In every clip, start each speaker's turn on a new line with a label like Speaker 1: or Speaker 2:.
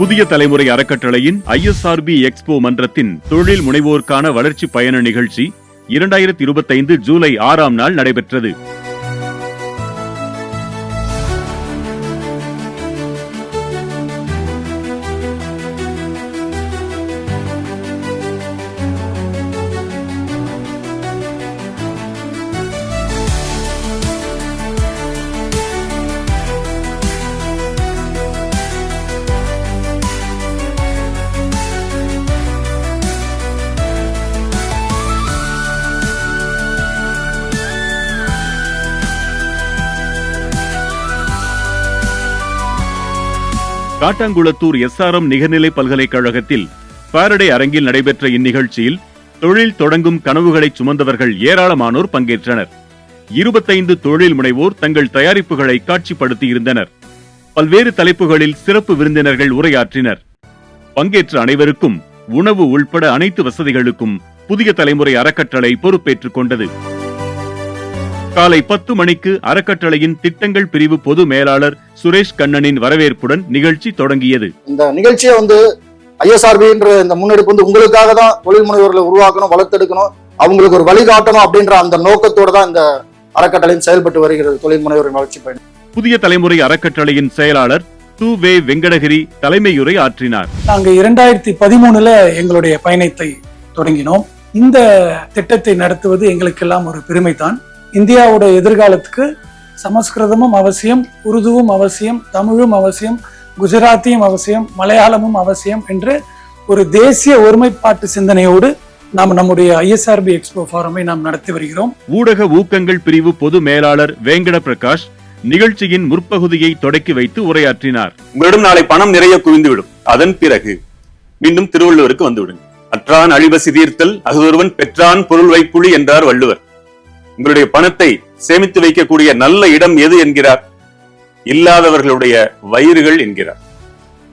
Speaker 1: புதிய தலைமுறை அறக்கட்டளையின் ஐஎஸ்ஆர்பி எக்ஸ்போ மன்றத்தின் தொழில் முனைவோருக்கான வளர்ச்சி பயண நிகழ்ச்சி இரண்டாயிரத்தி இருபத்தைந்து ஜூலை ஆறாம் நாள் நடைபெற்றது. காட்டாங்குளத்தூர் எஸ்ஆர்எம் நிகர்நிலை பல்கலைக்கழகத்தில் பாரடே அரங்கில் நடைபெற்ற இந்நிகழ்ச்சியில் தொழில் தொடங்கும் கனவுகளை சுமந்தவர்கள் ஏராளமானோர் பங்கேற்றனர். இருபத்தைந்து தொழில் முனைவோர் தங்கள் தயாரிப்புகளை காட்சிப்படுத்தியிருந்தனர். பல்வேறு தலைப்புகளில் சிறப்பு விருந்தினர்கள் உரையாற்றினர். பங்கேற்ற அனைவருக்கும் உணவு உள்பட அனைத்து வசதிகளுக்கும் புதிய தலைமுறை அறக்கட்டளை பொறுப்பேற்றுக் கொண்டது. காலை பத்து மணிக்கு அறக்கட்டளையின் திட்டங்கள் பிரிவு பொது மேலாளர் சுரேஷ் கண்ணனின் வரவேற்புடன் நிகழ்ச்சி தொடங்கியது.
Speaker 2: இந்த நிகழ்ச்சியை வந்து ஐஎஸ்ஆர்பின்ற இந்த முன்னெடுப்பு வந்து உங்களுக்காக தான் தொழில் முனைவர்களை உருவாக்கணும் வளர்த்தெடுக்கணும் அவங்களுக்கு ஒரு வழிகாட்டணும் அப்படின்ற அந்த நோக்கத்தோட தான் இந்த அறக்கட்டளையும் செயல்பட்டு வருகிறது தொழில் முனைவரின் வளர்ச்சி பயணம்.
Speaker 1: புதிய தலைமுறை அறக்கட்டளையின் செயலாளர் து வே வெங்கடகிரி தலைமையுரை ஆற்றினார்.
Speaker 3: நாங்க இரண்டாயிரத்தி பதிமூணுல எங்களுடைய பயணத்தை தொடங்கினோம். இந்த திட்டத்தை நடத்துவது எங்களுக்கெல்லாம் ஒரு பெருமைதான். இந்தியாவோட எதிர்காலத்துக்கு சமஸ்கிருதமும் அவசியம் உருதுவும் அவசியம் தமிழும் அவசியம் குஜராத்தியும் அவசியம் மலையாளமும் அவசியம் என்று ஒரு தேசிய ஒருமைப்பாட்டு சிந்தனையோடு நாம் நம்முடைய ஐஎஸ்ஆர்பி எக்ஸ்போ ஃபாரமை நாம் நடத்தி வருகிறோம்.
Speaker 1: ஊடக ஊக்கங்கள் பிரிவு பொது மேலாளர் வேங்கட பிரகாஷ் நிகழ்ச்சியின் முற்பகுதியை தொடக்கி வைத்து உரையாற்றினார்.
Speaker 4: உங்களிடம் நாளை பணம் நிறைய குவிந்துவிடும். அதன் பிறகு மீண்டும் திருவள்ளுவருக்கு வந்துவிடுங்க அற்றான் அழிவசி தீர்த்தல் அகுதொருவன் பெற்றான் பொருள் வைப்புளி என்றார் வள்ளுவர். உங்களுடைய பணத்தை சேமித்து வைக்கக்கூடிய நல்ல இடம் எது என்கிறார்? இல்லாதவர்களுடைய வயிறுகள் என்கிறார்.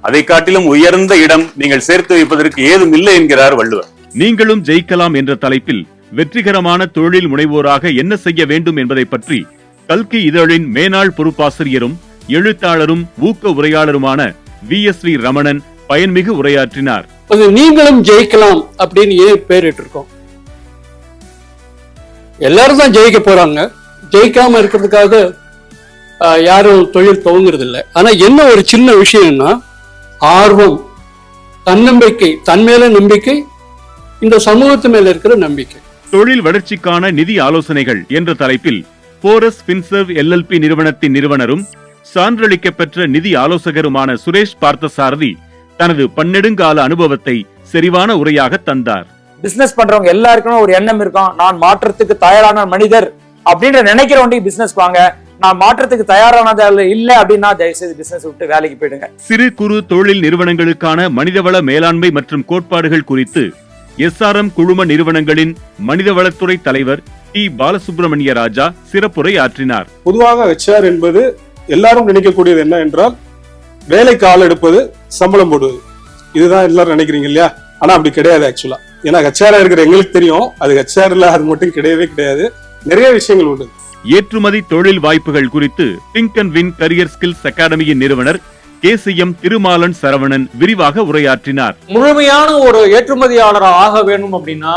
Speaker 4: அதை காட்டிலும் உயர்ந்த இடம் நீங்கள் சேர்த்து வைப்பதற்கு ஏதும் இல்லை என்கிறார் வள்ளுவர்.
Speaker 1: நீங்களும் ஜெயிக்கலாம் என்ற தலைப்பில் வெற்றிகரமான தொழில் முனைவோராக என்ன செய்ய வேண்டும் என்பதை பற்றி கல்கி இதழின் மேனாள் பொறுப்பாசிரியரும் எழுத்தாளரும் ஊக்க உரையாளருமான வி எஸ் வி ரமணன் பயன்மிகு உரையாற்றினார்.
Speaker 5: நீங்களும் ஜெயிக்கலாம் அப்படின்னு ஏன் பேரிட்டு இருக்கோம் எல்லாரும் தான் ஜெயிக்க போறாங்க. ஜெயிக்காம இருக்கிறதுக்காக யாரும் தொழில் துவங்குறது இல்லை ஆனா என்ன ஒரு சின்ன விஷயம்னா ஆர்வம் தன்னம்பிக்கை தன் மேல நம்பிக்கை இந்த சமூகத்து மேல இருக்கிற நம்பிக்கை.
Speaker 1: தொழில் வளர்ச்சிக்கான நிதி ஆலோசனைகள் என்ற தலைப்பில் போரஸ் பின்சர்வ் எல்எல்பி நிறுவனத்தின் நிறுவனரும் சான்றளிக்கப்பெற்ற நிதி ஆலோசகருமான சுரேஷ் பார்த்தசாரதி தனது பன்னெடுங்கால அனுபவத்தை செறிவான உரையாக தந்தார்.
Speaker 6: பிசினஸ் பண்றவங்க எல்லாருக்குமே ஒரு எண்ணம் இருக்கும். நான் மாற்றத்துக்கு தயாரான மனிதர் அப்படின்ற நினைக்கிறவங்க பிசினஸ் வாங்க. நான் மாற்றத்துக்கு தயாரானது இல்ல அப்படின்னா தயவுசெய்து பிசினஸ் விட்டு வேலைக்கு போயிடுங்க.
Speaker 1: சிறு குறு தொழில் நிறுவனங்களுக்கான மனிதவள மேலாண்மை மற்றும் கோட்பாடுகள் குறித்து எஸ்ஆர்எம் குழும நிறுவனங்களின் மனிதவளத்துறை தலைவர் டி. பாலசுப்ரமணிய ராஜா சிறப்புரை ஆற்றினார்
Speaker 7: பொதுவாக ஹெச்ஆர் என்பது எல்லாரும் நினைக்கக்கூடியது என்ன என்றால் வேலைக்கு ஆள் எடுப்பது சம்பளம் போடுவது. இதுதான் எல்லாரும் நினைக்கிறீங்க இல்லையா? ஆனா அப்படி கிடையாது ஆக்சுவலா ஏன்னா ஹெச்ஆர் இருக்கிற எங்களுக்கு தெரியும். அது ஹெச்ஆர் இல்ல அது மட்டும் கிடையவே கிடையாது. நிறைய விஷயங்கள் உண்டு.
Speaker 1: ஏற்றுமதி தொழில் வாய்ப்புகள் குறித்து think and win career skills அகாடமியின் நிறுவனர் கேசிஎம் திருமாலன் சரவணன் விரிவாக உரையாற்றினார்.
Speaker 8: முழுமையான ஒரு ஏற்றுமதியாளர் ஆக வேண்டும் அப்படின்னா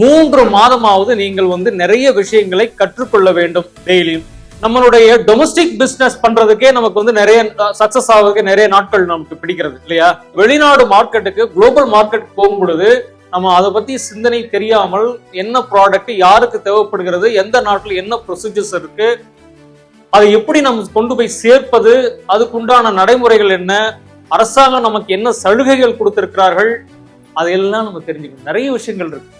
Speaker 8: மூன்று மாதமாவது நீங்கள் வந்து நிறைய விஷயங்களை கற்றுக்கொள்ள வேண்டும் டெய்லியும் நம்மளுடைய டொமஸ்டிக் பிசினஸ் பண்றதுக்கே நமக்கு வந்து நிறைய சக்சஸ் ஆகிறதுக்கு நிறைய நாட்கள் நமக்கு பிடிக்கிறது இல்லையா? வெளிநாடு மார்க்கெட்டுக்கு குளோபல் மார்க்கெட் போகும் பொழுது நம்ம அதை பத்தி சிந்தனை தெரியாமல் என்ன ப்ராடக்ட் யாருக்கு தேவைப்படுகிறது எந்த நாட்டில் என்ன ப்ரொசீஜர்ஸ் இருக்கு அதை எப்படி நம்ம கொண்டு போய் சேர்ப்பது அதுக்குண்டான நடைமுறைகள் என்ன அரசாங்கம் நமக்கு என்ன சலுகைகள் கொடுத்திருக்கிறார்கள் அதையெல்லாம் நம்ம தெரிஞ்சுக்கணும். நிறைய விஷயங்கள் இருக்கு.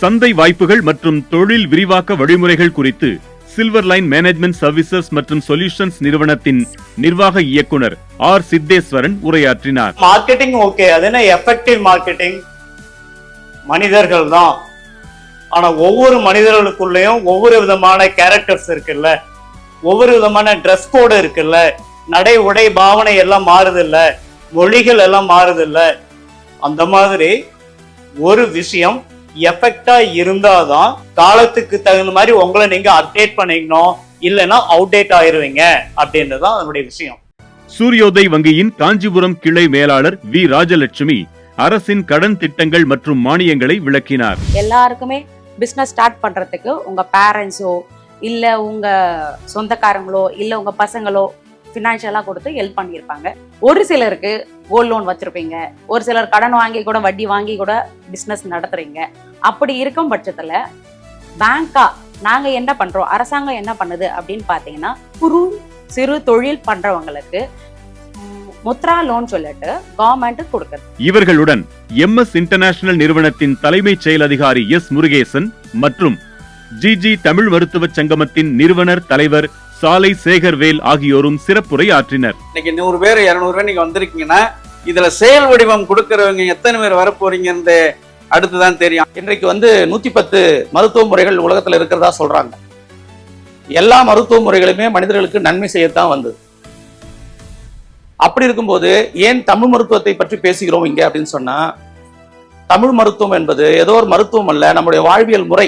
Speaker 1: சந்தை வாய்ப்புகள் மற்றும் தொழில் விரிவாக்க வழிமுறைகள் குறித்து சில்வர் லைன் மேனேஜ்மெண்ட் சர்வீசஸ் மற்றும் சொல்யூஷன்ஸ் நிறுவனத்தின் நிர்வாக இயக்குனர் ஆர் சித்தேஸ்வரன் உரையாற்றினார்.
Speaker 9: மார்க்கெட்டிங் ஓகே அது என்ன? எஃபெக்டிவ் மார்க்கெட்டிங் மனிதர்கள் தான் ஆனா ஒவ்வொரு மனிதர்களுக்குள்ளேயும் ஒவ்வொரு விதமான கேரக்டர்ஸ் இருக்குல்ல. ஒவ்வொரு விதமான ட்ரெஸ் கோடு இருக்குல்ல. நடை உடை பாவனை எல்லாம் மாறுது இல்ல மொழிகள் எல்லாம் மாறுது இல்ல அந்த மாதிரி ஒரு விஷயம் எஃபெக்டா இருந்தாதான் காலத்துக்கு தகுந்த மாதிரி உங்களை நீங்க அப்டேட் பண்ணிக்கணும். இல்லைன்னா அவுடேட் ஆயிருவீங்க அப்படின்றதான் அதனுடைய விஷயம்.
Speaker 1: சூரியோதய் வங்கியின் காஞ்சிபுரம் கிளை மேலாளர் வி. ராஜலட்சுமி அரசின் கடன் திட்டங்கள் மற்றும் மானியங்களை விளக்கினார்.
Speaker 10: எல்லாருக்குமே பிஸ்னஸ் ஸ்டார்ட் பண்றதுக்கு உங்க பேரண்ட்ஸோ இல்ல உங்க சொந்தக்காரங்களோ இல்ல உங்க பசங்களோ ஃபினான்ஷியலாக கொடுத்து ஹெல்ப் பண்ணியிருப்பாங்க. ஒரு சிலருக்கு கோல்ட் லோன் வச்சிருப்பீங்க. ஒரு சிலர் கடன் வாங்கி கூட வட்டி வாங்கி கூட பிஸ்னஸ் நடத்துறீங்க. அப்படி இருக்கும் பட்சத்துல பேங்கா நாங்க என்ன பண்றோம்? அரசாங்கம் என்ன பண்ணுது அப்படின்னு பாத்தீங்கன்னா குறு சிறு தொழில் பண்றவங்களுக்கு முத்ரா லோன் சொல்லிட்டு கவர்மெண்ட் கொடுக்குது.
Speaker 1: இவர்களுடன் எம் எஸ் இன்டர்நேஷனல் நிறுவனத்தின் தலைமைச் செயல் அதிகாரி எஸ் முருகேசன் மற்றும் ஜிஜி தமிழ் மருத்துவச் சங்கமத்தின் நிறுவனர் தலைவர் சாலை சேகர்வேல் ஆகியோரும் சிறப்புரை ஆற்றினர்
Speaker 11: இன்னைக்கு நூறு பேர் இருநூறு பேர் நீங்க வந்திருக்கீங்கன்னா இதுல செயல் வடிவம் கொடுக்கறவங்க எத்தனை பேர் வரப்போறீங்கன்னு அடுத்துதான் தெரியும்.
Speaker 9: இன்றைக்கு வந்து நூத்தி பத்து மருத்துவ முறைகள் உலகத்துல இருக்கிறதா சொல்றாங்க. எல்லா மருத்துவ முறைகளுமே மனிதர்களுக்கு நன்மை செய்யத்தான் வந்தது. அப்படி இருக்கும்போது ஏன் தமிழ் மருத்துவத்தை பற்றி பேசுகிறோம் இங்க அப்படின்னு சொன்னா தமிழ் மருத்துவம் என்பது ஏதோ ஒரு மருத்துவம் அல்ல நம்முடைய வாழ்வியல் முறை.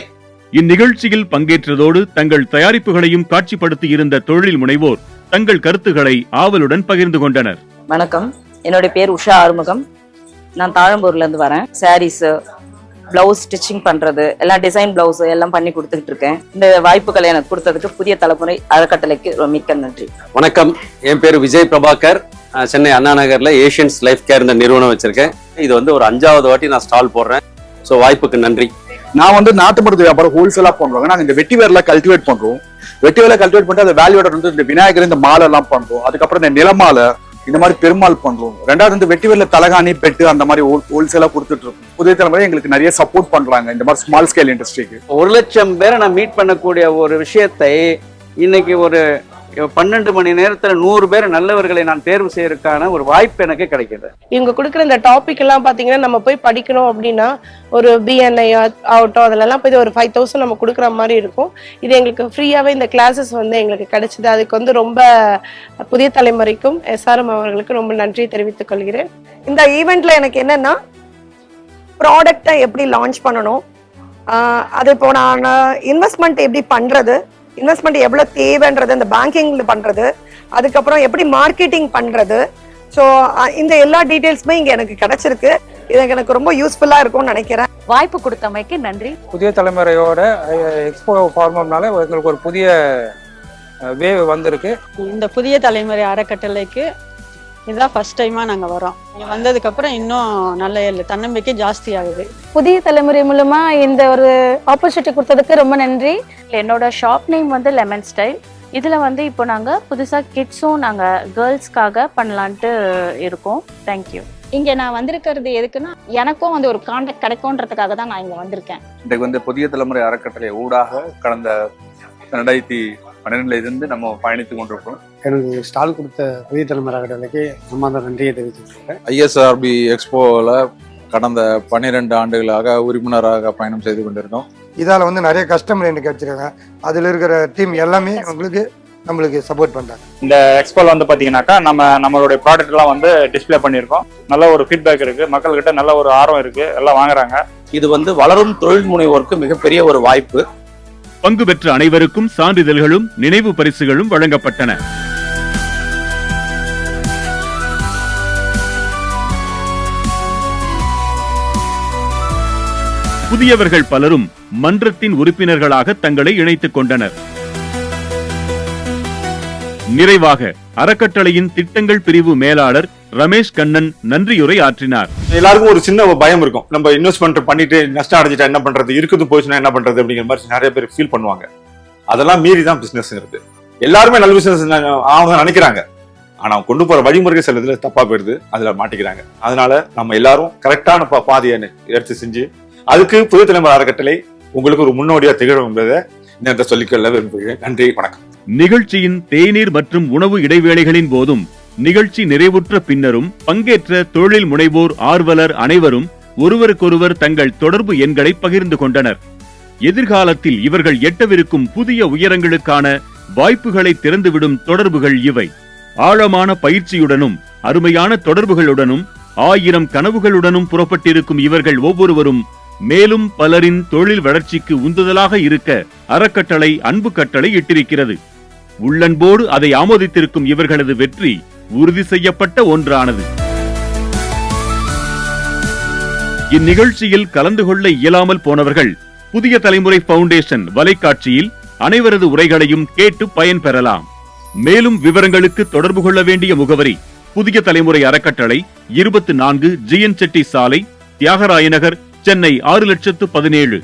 Speaker 1: இந்நிகழ்ச்சியில் பங்கேற்றதோடு தங்கள் தயாரிப்புகளையும் காட்சிப்படுத்தி இருந்த தொழில் முனைவோர் தங்கள் கருத்துக்களை ஆவலுடன் பகிர்ந்து கொண்டனர்.
Speaker 10: வணக்கம். என்னுடைய பேர் உஷா ஆறுமுகம். நான் தாழம்பூர்ல இருந்து வரேன். சாரீஸ் பிளவுஸ் ஸ்டிச்சிங் பண்றது எல்லாம் டிசைன் பிளவுஸ் எல்லாம் பண்ணி கொடுத்துக்கிட்டு இருக்கேன். இந்த வாய்ப்புகளை எனக்கு கொடுத்ததுக்கு புதிய தலைமுறை அறக்கட்டளைக்கு மிக்க நன்றி.
Speaker 11: வணக்கம். என் பேர் விஜய் பிரபாகர். சென்னை அண்ணா நகர்ல ஏஷியன்ஸ் லைஃப் கேர் இந்த நிறுவனம் வச்சிருக்கேன். இது வந்து ஒரு அஞ்சாவது வாட்டி நான் ஸ்டால் போடுறேன். ஸோ வாய்ப்புக்கு நன்றி.
Speaker 12: நான் வந்து நாட்டு மருந்து வியாபாரம் ஹோல்சேலா பண்றோங்க நாங்க இந்த வெட்டி வேர்ல கல்டிவேட் பண்றோம். வெட்டி வேர்ல கல்டிவேட் பண்ணிட்டு அந்த வேல்யூட வந்து இந்த விநாயகர் இந்த மாலை எல்லாம் பண்றோம். அதுக்கப்புறம் இந்த நிலமாலை இந்த மாதிரி பெருமாள் பண்றோம். ரெண்டாவது இந்த வெட்டி வேர்ல தலகாணி பெட்டு அந்த மாதிரி ஹோல்சேலா கொடுத்துட்டு இருக்கோம். புதிய தலைமுறை எங்களுக்கு நிறைய சப்போர்ட் பண்றாங்க இந்த மாதிரி ஸ்மால் ஸ்கேல் இண்டஸ்ட்ரிக்கு
Speaker 11: ஒரு லட்சம் பேரை நான் மீட் பண்ணக்கூடிய ஒரு விஷயத்தை இன்னைக்கு ஒரு பன்னெண்டு மணி நேரத்துல நூறு பேர் நல்லவர்களை நான் தேர்வு செய்யறதுக்கான ஒரு வாய்ப்பு எனக்கு கிடைக்குது
Speaker 13: இவங்க கொடுக்குற இந்த டாபிக் எல்லாம் பாத்தீங்கன்னா நம்ம போய் படிக்கணும் அப்படின்னா ஒரு பிஎன்ஐ ஆகட்டும் அதிலெல்லாம் போய் ஒரு ஃபைவ் தௌசண்ட் நம்ம கொடுக்குற மாதிரி இருக்கும். இது எங்களுக்கு ஃப்ரீயாவே இந்த கிளாஸஸ் வந்து எங்களுக்கு கிடைச்சது. அதுக்கு வந்து ரொம்ப புதிய தலைமுறைக்கும் எஸ்ஆர்எம் அவர்களுக்கு ரொம்ப நன்றி தெரிவித்துக் கொள்கிறேன்.
Speaker 14: இந்த ஈவெண்ட்ல எனக்கு என்னன்னா ப்ராடக்டை எப்படி லான்ச் பண்ணணும் அது இப்போ நான் இன்வெஸ்ட்மெண்ட் எப்படி பண்றது இன்வெஸ்ட்மெண்ட் எவ்வளவு தேவைன்றது இந்த பேங்கிங்ல பண்றது அதுக்கப்புறம் எப்படி மார்க்கெட்டிங் பண்றது. ஸோ இந்த எல்லா டீட்டெயில்ஸுமே இங்க எனக்கு கிடைச்சிருக்கு. இது எனக்கு ரொம்ப யூஸ்ஃபுல்லா இருக்கும்னு நினைக்கிறேன்.
Speaker 10: வாய்ப்பு கொடுத்தமைக்கு நன்றி.
Speaker 6: புதிய தலைமுறையோட எக்ஸ்போ ஃபார்மம்னால எங்களுக்கு ஒரு புதிய வேவ் வந்திருக்கு.
Speaker 13: இந்த புதிய தலைமுறை அறக்கட்டளைக்கு இதுதான் ஃபர்ஸ்ட் டைமா நாங்க வரோம் இங்க வந்ததுக்கு அப்புறம் இன்னும் நல்ல தன்னம்பிக்கை ஜாஸ்தி ஆகுது.
Speaker 10: புதிய தலைமுறை மூலமா இந்த ஒரு ஆப்பர்ச்சுனிட்டி கொடுத்ததுக்கு ரொம்ப நன்றி. என்னோட ஷாப் நேம் வந்து லெமன் ஸ்டைல் இதுல வந்து இப்போ நாங்க புதுசா கிட்ஸும் நாங்க கேர்ள்ஸ்க்காக பண்ணலான்ட்டு இருக்கோம். தேங்க்யூ
Speaker 13: இங்க நான் வந்திருக்கிறது எதுக்குன்னா எனக்கும் வந்து ஒரு கான்டாக்ட் கிடைக்கும்ன்றதுக்காக தான் நான் இங்க வந்திருக்கேன்.
Speaker 12: இன்றைக்கு வந்து புதிய தலைமுறை அறக்கட்டளை ஊடாக கடந்த ரெண்டாயிரத்தி பன்னிரெண்டுல இருந்து நம்ம பயணித்து கொண்டிருக்கிறோம்.
Speaker 5: எனக்கு ஸ்டால் கொடுத்த புதிய தலைமுறை அறக்கட்டளைக்கு நம்ம அந்த நன்றியை தெரிவிச்சுக்கிறேன்
Speaker 12: ஐஎஸ்ஆர்பி எக்ஸ்போவில் கடந்த பன்னிரெண்டு ஆண்டுகளாக உறுப்பினராக பயணம் செய்து கொண்டிருந்தோம்.
Speaker 14: இதால வந்து நிறைய கஸ்டமர் எனக்கு கிடைச்சிருக்காங்க அதுல இருக்கிற டீம் எல்லாமே உங்களுக்கு நம்மளுக்கு சப்போர்ட் பண்றாங்க.
Speaker 9: இந்த எக்ஸ்போல வந்து பாத்தீங்கன்னாக்கா நம்ம நம்மளுடைய ப்ராடக்ட் எல்லாம் வந்து டிஸ்ப்ளே பண்ணியிருக்கோம். நல்ல ஒரு ஃபீட்பேக் இருக்கு. மக்கள்கிட்ட நல்ல ஒரு ஆர்வம் இருக்கு. எல்லாம் வாங்குறாங்க. இது வந்து வளரும் தொழில் முனைவோருக்கு மிகப்பெரிய ஒரு வாய்ப்பு.
Speaker 1: பங்கு பெற்ற அனைவருக்கும் சான்றிதழ்களும் நினைவு பரிசுகளும் வழங்கப்பட்டன. புதியவர்கள் பலரும் மன்றத்தின் உறுப்பினர்களாக தங்களை இணைத்துக் கொண்டனர். நிறைவாக அறக்கட்டளையின் திட்டங்கள் பிரிவு மேலாளர் ரமேஷ் கண்ணன் நன்றியுரை ஆற்றினார்.
Speaker 7: எல்லாருக்கும் ஒரு சின்ன பயம் இருக்கும். நம்ம இன்வெஸ்ட்மெண்ட் பண்ணிட்டு நஷ்டம் அடைஞ்சிட்டா என்ன பண்றது? இருக்குது போச்சுன்னா என்ன பண்றது? அப்படிங்கிற மாதிரி நிறைய பேர் ஃபீல் பண்ணுவாங்க. அதெல்லாம் மீறி தான் பிசினஸ்ங்கிறது எல்லாருமே நல்ல பிசினஸ் அவங்க நினைக்கிறாங்க. ஆனா கொண்டு போற வழிமுறைகள் சிலதுல தப்பா போயிடுது. அதுல மாட்டிக்கிறாங்க. அதனால நம்ம எல்லாரும் கரெக்டான பாதையை எடுத்து செஞ்சு அதுக்கு புது தலைமுறை அறக்கட்டளை உங்களுக்கு ஒரு முன்னோடியா திகழும் என்பதை நேரத்தை சொல்லிக்கொள்ள விரும்புகிறேன். நன்றி வணக்கம்.
Speaker 1: நிகழ்ச்சியின் தேநீர் மற்றும் உணவு இடைவேளைகளின் போதும் நிகழ்ச்சி நிறைவுற்ற பின்னரும் பங்கேற்ற தொழில் முனைவோர் ஆர்வலர் அனைவரும் ஒருவருக்கொருவர் தங்கள் தொடர்பு எண்களை பகிர்ந்து கொண்டனர். எதிர்காலத்தில் இவர்கள் எட்டவிருக்கும் புதிய உயரங்களுக்கான வாய்ப்புகளை திறந்துவிடும் தொடர்புகள் இவை. ஆழமான பயிற்சியுடனும் அருமையான தொடர்புகளுடனும் ஆயிரம் கனவுகளுடனும் புறப்பட்டிருக்கும் இவர்கள் ஒவ்வொருவரும் மேலும் பலரின் தொழில் வளர்ச்சிக்கு உந்துதலாக இருக்க அறக்கட்டளை அன்பு கட்டளை இட்டிருக்கிறது. உள்ளன்போடு அதை ஆமோதித்திருக்கும் இவர்களது வெற்றி உறுதி செய்யப்பட்ட ஒன்றானது. இந்நிகழ்ச்சியில் கலந்து கொள்ள இயலாமல் போனவர்கள் புதிய தலைமுறை பவுண்டேஷன் வலைக்காட்சியில் அனைவரது உரைகளையும் கேட்டு பயன்பெறலாம் மேலும் விவரங்களுக்கு தொடர்பு கொள்ள வேண்டிய முகவரி புதிய தலைமுறை அறக்கட்டளை இருபத்தி நான்கு ஜி என் செட்டி சாலை தியாகராய நகர் சென்னை ஆறு லட்சத்து பதினேழு.